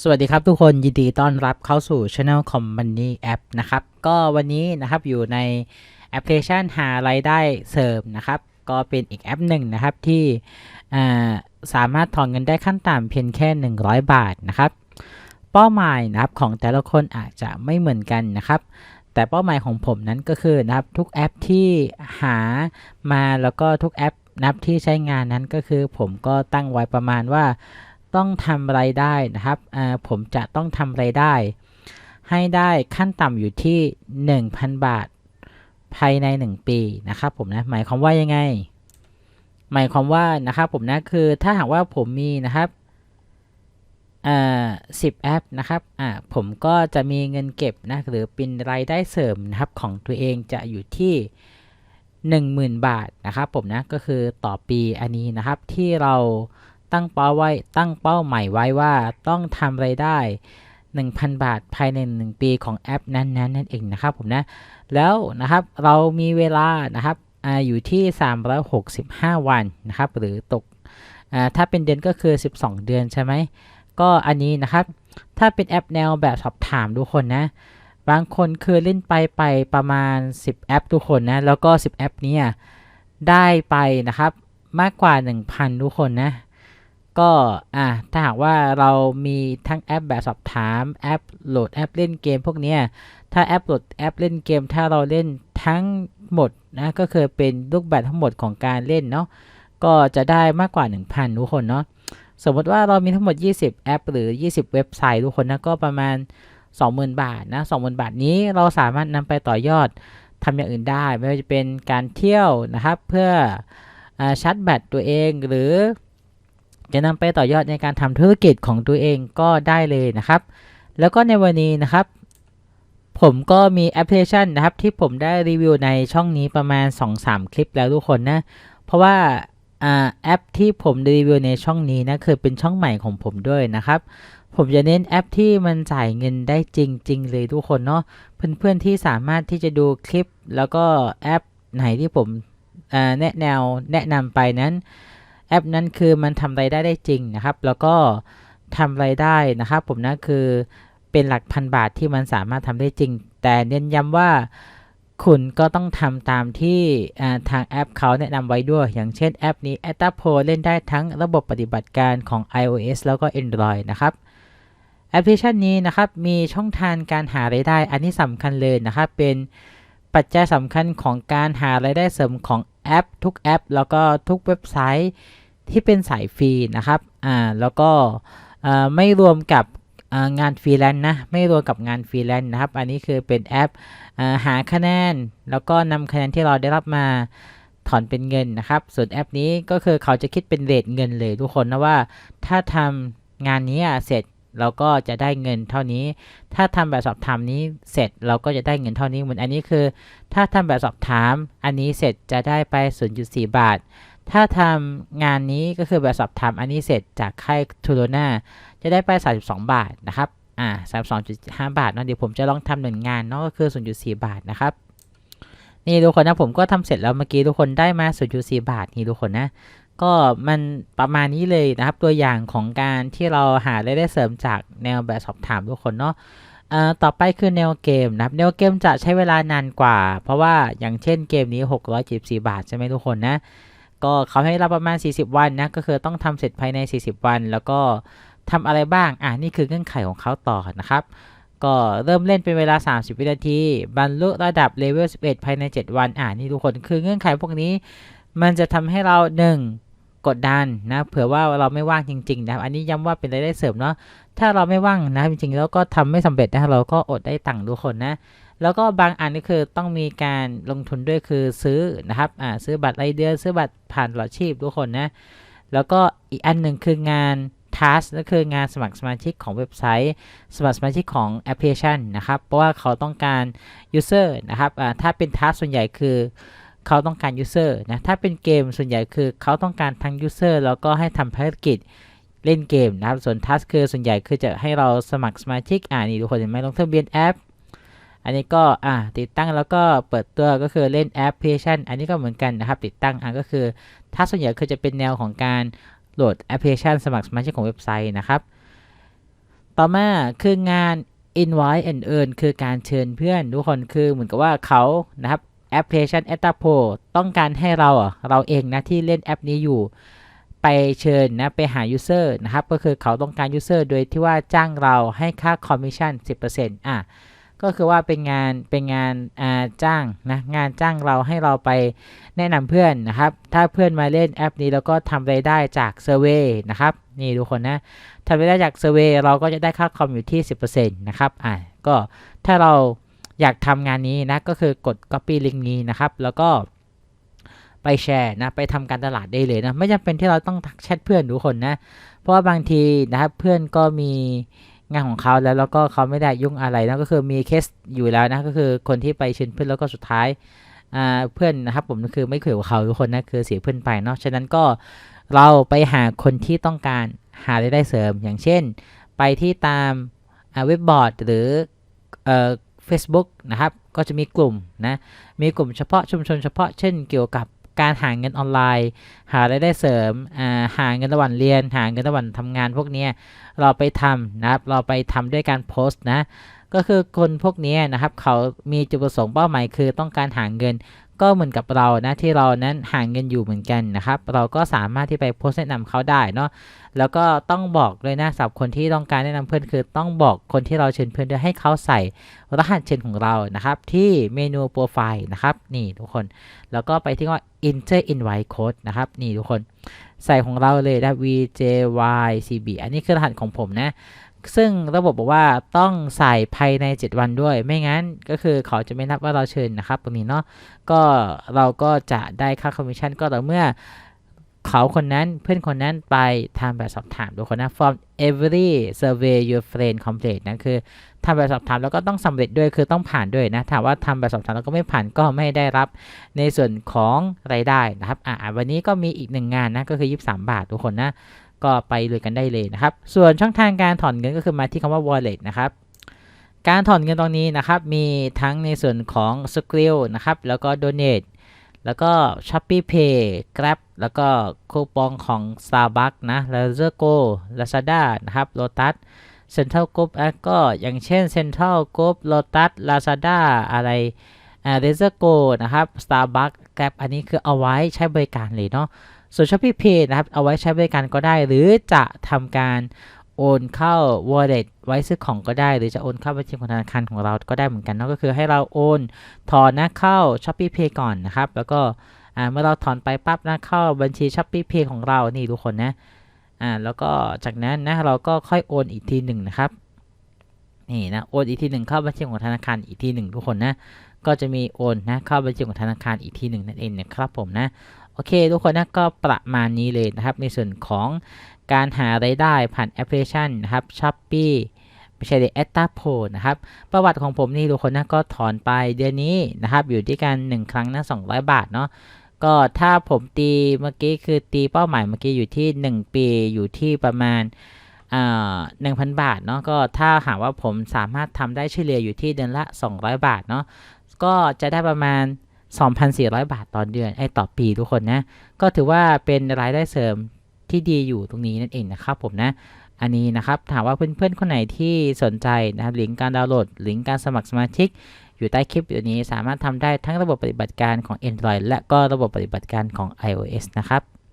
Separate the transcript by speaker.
Speaker 1: สวัสดีครับทุกคนยินดีต้อนรับเข้าสู่ Channel Company App นะครับ ก็วันนี้นะครับอยู่ในแอปพลิเคชันหารายได้เสริมนะครับ ก็เป็นอีกแอปหนึ่งนะครับที่สามารถถอนเงินได้ขั้นต่ำเพียงแค่ 100 บาทนะครับ เป้าหมายนะครับของแต่ละคนอาจจะไม่เหมือนกันนะครับ แต่เป้าหมายของผมนั้นก็คือนะครับทุกแอปที่หามาแล้วก็ทุกแอปนับที่ใช้งานนั้นก็คือผมก็ตั้งไว้ประมาณว่า ต้องทำรายได้นะครับอ่าผมจะต้องทำรายได้ ให้ได้ขั้นต่ำอยู่ที่ 1,000 บาท ภายใน 1 ปีนะครับผมนะหมายความว่ายังไง หมายความว่านะครับผมนะคือถ้าหากว่าผมมีนะครับอ่า10แอปนะครับอ่าผมก็จะมีเงินเก็บนะหรือเป็นรายได้เสริมนะครับของตัวเองจะอยู่ที่ 10,000 บาทนะครับผมนะก็คือต่อปีอันนี้นะครับที่เรา ตั้งเป้าไว้ตั้งเป้าหมายไว้ว่าต้องทำไรายได้ 1,000 บาทภายใน 1 ปีของแอปนั้นๆนั่นเองนะครับผมนะ แล้วนะครับเรามีเวลานะครับออยู่ที่ 365 วันนะครับ หรือตกอถ้าเป็นเดือนก็คือ 12 เดือนใช่ไหม ก็อันนี้นะครับ ถ้าเป็นแอปแนวแบบสอบถามทุกคนนะ บางคนคือเล่นไปไปประมาณ 10 แอปทุกคนนะ แล้วก็ 10 แอปนี้ได้ไปนะครับมากกว่า 1,000 ทุกคนนะ ก็อะถ้าหากว่าเรามีทั้งแอปแบบสอบถามแอปโหลดแอปเล่นเกมพวกเนี้ยถ้าแอปโหลดแอปเล่นเกม ถ้าเราเล่นทั้งหมดนะก็คือเป็นรูปแบบทั้งหมดของการเล่นเนาะก็จะได้มากกว่า 1,000 ทุกคนเนาะสมมติว่าเรามีทั้งหมด 20 แอป หรือ 20 เว็บไซต์ทุกคนนะก็ประมาณ 20,000 บาทนะ20,000 บาทนี้เราสามารถนำไปต่อยอดทำอย่างอื่นได้ ไม่ว่าจะเป็นการเที่ยวนะครับเพื่ออชาร์จแบตตัวเองหรือ จะนำไปต่อยอดในการทำธุรกิจของตัวเองก็ได้เลยนะครับ แล้วก็ในวันนี้นะครับผมก็มีแอปพลิเคชันนะครับที่ผมได้รีวิวในช่องนี้ประมาณ 2-3 คลิปแล้วทุกคนนะ เพราะว่าอแอปที่ผมรีวิวในช่องนี้นะคือเป็นช่องใหม่ของผมด้วยนะครับ ผมจะเน้นแอปที่มันจ่ายเงินได้จริง ๆ เลยทุกคนเนาะเพื่อนๆที่สามารถที่จะดูคลิป แล้วก็แอปไหนที่ผมแนะแนวแนะนำไปนั้น แอปนั้นคือมันทำรายได้ได้จริงนะครับ แล้วก็ทำรายได้นะครับ ผมนะคือเป็นหลักพันบาทที่มันสามารถทำได้จริง แต่เน้นย้ำว่าคุณก็ต้องทำตามที่ทางแอปเขาแนะนำไว้ด้วย อย่างเช่นแอปนี้ a t a p o เล่นได้ทั้งระบบปฏิบัติการของ iOS แล้วก็ Android นะครับแอปพลิเคชันนี้นะครับ มีช่องทางการหารายได้ อันนี้สำคัญเลยนะครับ เป็นปัจจัยสำคัญของการหารายได้เสริมของ แอป ทุกแอป แล้วก็ทุกเว็บไซต์ที่เป็นสายฟรีนะครับอ่าแล้วก็ไม่รวมกับงานฟรีแลนซ์นะไม่รวมกับงานฟรีแลนซ์นะครับ อันนี้คือเป็นแอปอหาคะแนน แล้วก็นำคะแนนที่เราได้รับมาถอนเป็นเงินนะครับ ส่วนแอปนี้ก็คือเขาจะคิดเป็นเรทเงินเลยทุกคนนะว่า ถ้าทำงานนี้เสร็จ เราก็จะได้เงินเท่านี้ ถ้าทำแบบสอบถามนี้เสร็จเราก็จะได้เงินเท่านี้เหมือนอันนี้คือ ถ้าทำแบบสอบถาม อันนี้เสร็จจะได้ไป 0.4 บาท ถ้าทำงานนี้ก็คือแบบสอบถามอันนี้เสร็จจากค่ายทูโรนาจะได้ไป 32 บาทนะครับอ่า32.5 บาทเนาะเดี๋ยวผมจะลองทำหนึ่งงานเนาะก็คือ 0.4 บาทนะครับนี่ทุกคนนะผมก็ทำเสร็จแล้วเมื่อกี้ทุกคนได้มา 0.4 บาทนี่ทุกคนนะ ก็มันประมาณนี้เลยนะครับตัวอย่างของการที่เราหารายได้เสริมจากแนวแบบสอบถามทุกคนเนาะต่อไปคือแนวเกมนะครับแนวเกมจะใช้เวลานานกว่า เพราะว่าอย่างเช่นเกมนี้ 674 บาทใช่ไหมทุกคนนะ ก็เขาให้เราประมาณ 40 วันนะก็คือต้องทำเสร็จภายใน 40 วัน แล้วก็ทำอะไรบ้างอะนี่คือเงื่อนไขของเขาต่อนะครับ ก็เริ่มเล่นเป็นเวลา 30 วินาที บรรลุระดับเลเวล11 ภายใน 7 วันอ่านี่ทุกคนคือเงื่อนไขพวกนี้ มันจะทำให้เรา 1 กดดันนะเผื่อว่าเราไม่ว่างจริงๆนะครับอันนี้ย้ำว่าเป็นรายได้เสริมเนาะถ้าเราไม่ว่างนะจริงๆแล้วก็ทำไม่สำเร็จนะเราก็อดได้ตังค์ทุกคนนะแล้วก็บางอันก็คือต้องมีการลงทุนด้วยคือซื้อนะครับอ่าซื้อบัตรรายเดือนซื้อบัตรผ่านหลอดชีพทุกคนนะแล้วก็อีกอันหนึ่งคืองาน Task ก็คืองานสมัครสมาชิกของเว็บไซต์ สมัครสมาชิกของแอปพลิเคชันนะครับ เพราะว่าเขาต้องการ User นะครับอ่าถ้าเป็น Task ส่วนใหญ่คือ เขาต้องการ User นะถ้าเป็นเกมส่วนใหญ่คือเขาต้องการทั้ง User แล้วก็ให้ทำภารกิจเล่นเกมนะครับ ส่วน Task คือส่วนใหญ่คือจะให้เราสมัครสมาชิกอ่านี่ทุกคนเห็นไหมลงทะเบียนแอป อันนี้ก็อ่าติดตั้งแล้วก็เปิดตัวก็คือเล่นแอปพลิเคชัน อันนี้ก็เหมือนกันนะครับ ติดตั้งอ่าก็คือถ้าส่วนใหญ่คือจะเป็นแนวของการโหลดแอปพลิเคชัน สมัครสมาชิกของเว็บไซต์นะครับ ต่อมาคืองาน invite and earn คือการเชิญเพื่อนทุกคนคือเหมือนกับว่าเขานะครับ แอปพลิเคชัน e t a p o ต้องการให้เราเราเองนะที่เล่นแอปนี้อยู่ ไปเชิญนะไปหา user นะครับ ก็คือเขาต้องการ user โดยที่ว่าจ้างเราให้ค่า commission 10%อะก็คือว่าเป็นงานเป็นงานอ่าจ้างนะงานจ้างเราให้เราไปแนะนำเพื่อนนะครับ ถ้าเพื่อนมาเล่นแอปนี้แล้วก็ทำรายได้จากเซอร์เวยนะครับนี่ทุกคนนะทำรายได้จากเซอร์เวยเราก็จะได้ค่าคอมอยู่ที่ 10%นะครับอ่าก็ถ้าเรา อยากทำงานนี้นะก็คือกด copy link นี้นะครับ แล้วก็ไปแชร์นะไปทำการตลาดได้เลยนะไม่จำเป็นที่เราต้องทักแชทเพื่อนทุกคนนะ เพราะว่าบางทีนะครับเพื่อนก็มีงานของเขาแล้วแล้วก็เขาไม่ได้ยุ่งอะไรนะก็คือมีเคสอยู่แล้วนะก็คือคนที่ไปเชิญเพื่อนแล้วก็สุดท้ายเพื่อนนะครับผมก็คือไม่คุยกับเขาทุกคนนะคือเสียเพื่อนไปเนาะฉะนั้นก็เราไปหาคนที่ต้องการหารายได้เสริม อย่างเช่น ไปที่ตามเว็บบอร์ดหรืออ Facebook นะครับ ก็จะมีกลุ่มนะ มีกลุ่มเฉพาะชุมชนเฉพาะเช่นเกี่ยวกับการหาเงินออนไลน์ หารายได้เสริม หาเงินระหว่างเรียน หาเงินระหว่างทำงานพวกนี้เราไปทำนะครับ เราไปทำด้วยการโพสต์นะ ก็คือคนพวกนี้นะครับ เขามีจุดประสงค์เป้าหมายคือต้องการหาเงิน ก็เหมือนกับเรานะที่เรานั้นหาเงินอยู่เหมือนกันนะครับ เราก็สามารถที่ไปโพสแนะนำเขาได้เนาะแล้วก็ต้องบอกเลยนะสำหรับคนที่ต้องการแนะนำเพื่อนคือ ต้องบอกคนที่เราเชิญเพื่อนด้วยให้เขาใส่รหัสเชิญของเรานะครับ ที่เมนูโปรไฟล์นะครับนี่ทุกคน แล้วก็ไปที่ว่า enter invite code นะครับนี่ทุกคน ใส่ของเราเลยนะ vjycb อันนี้คือรหัสของผมนะ ซึ่งระบบบอกว่าต้องใส่ภายใน 7 วันด้วย ไม่งั้นก็คือเขาจะไม่นับว่าเราเชิญนะครับ ตรงนี้เนาะก็เราก็จะได้ค่าคอมมิชชั่นก็ต่อเมื่อเขาคนนั้นเพื่อนคนนั้นไปทำแบบสอบถามทุกคนนะ from every survey your friend complete นะคือทำแบบสอบถามแล้วก็ต้องสำเร็จด้วยคือต้องผ่านด้วยนะถามว่าทำแบบสอบถามแล้วก็ไม่ผ่านก็ไม่ได้รับในส่วนของรายได้นะครับอ่าวันนี้ก็มีอีกหนึ่งงานนะก็คือ 23 บาททุกคนนะ ก็ไปเลยกันได้เลยนะครับ ส่วนช่องทางการถอนเงินก็คือมาที่คำว่า wallet นะครับ การถอนเงินตรงนี้นะครับ มีทั้งในส่วนของ Skrill นะครับ แล้วก็ Donate แล้วก็ Shopee Pay Grab แล้วก็คูปองของ Starbucks นะ l a z e r Go Lazada นะครับ Lotus Central Group แล้วก็อย่างเช่น Central Group Lotus Lazada อะไร l a z e r Go นะครับ Starbucks Grab อันนี้คือเอาไว้ใช้บริการเลยเนาะ ส่วน Shopee Pay นะครับ เอาไว้ใช้บริการก็ได้ หรือจะทำการโอนเข้า wallet ไว้ซื้อของก็ได้ หรือจะโอนเข้าบัญชีของธนาคารของเราก็ได้เหมือนกันเนาะก็คือให้เราโอนถอนนะเข้า Shopee Pay ก่อนนะครับ แล้วก็เมื่อเราถอนไปปั๊บนะเข้าบัญชี Shopee Pay ของเรานี่ทุกคนนะอ่าแล้วก็จากนั้นนะเราก็ค่อยโอนอีกทีหนึ่งนะครับนี่นะโอนอีกทีหนึ่งเข้าบัญชีของธนาคารอีกทีหนึ่งทุกคนนะก็จะมีโอนนะเข้าบัญชีของธนาคารอีกทีหนึ่งนั่นเองนะครับผมนะ โอเค ทุกคนนะก็ประมาณนี้เลยนะครับ ในส่วนของการหาไรายได้ผ่านแอปพลิเคชันนะครับ Shopee ไม่ใช่เดแอตตาโพนะครับ ประวัติของผมนี่ทุกคนนะก็ถอนไปเดือนนี้นะครับ อยู่ที่การ 1 ครั้งนะ200 บาทเนาะก็ถ้าผมตีเมื่อกี้คือตีเป้าหมายเมื่อกี้อยู่ที่ 1 ปีอยู่ที่ประมาณหนึ่งพันบาทเนาะก็ถ้าหากว่าผมสามารถทำได้เฉลี่ยอยู่ที่เดือนละ 200 บาทเนาะก็จะได้ประมาณ 2,400 บาทต่อเดือนไอ้ต่อปีทุกคนนะ ก็ถือว่าเป็นรายได้เสริมที่ดีอยู่ตรงนี้นั่นเองนะครับผมนะ อันนี้นะครับถามว่าเพื่อนๆคนไหนที่สนใจนะครับลิงก์การดาวน์โหลดลิงก์การสมัครสมาชิกอยู่ใต้คลิปอยู่นี้สามารถทำได้ทั้งระบบปฏิบัติการของ Android และก็ระบบปฏิบัติการของ iOS นะครับ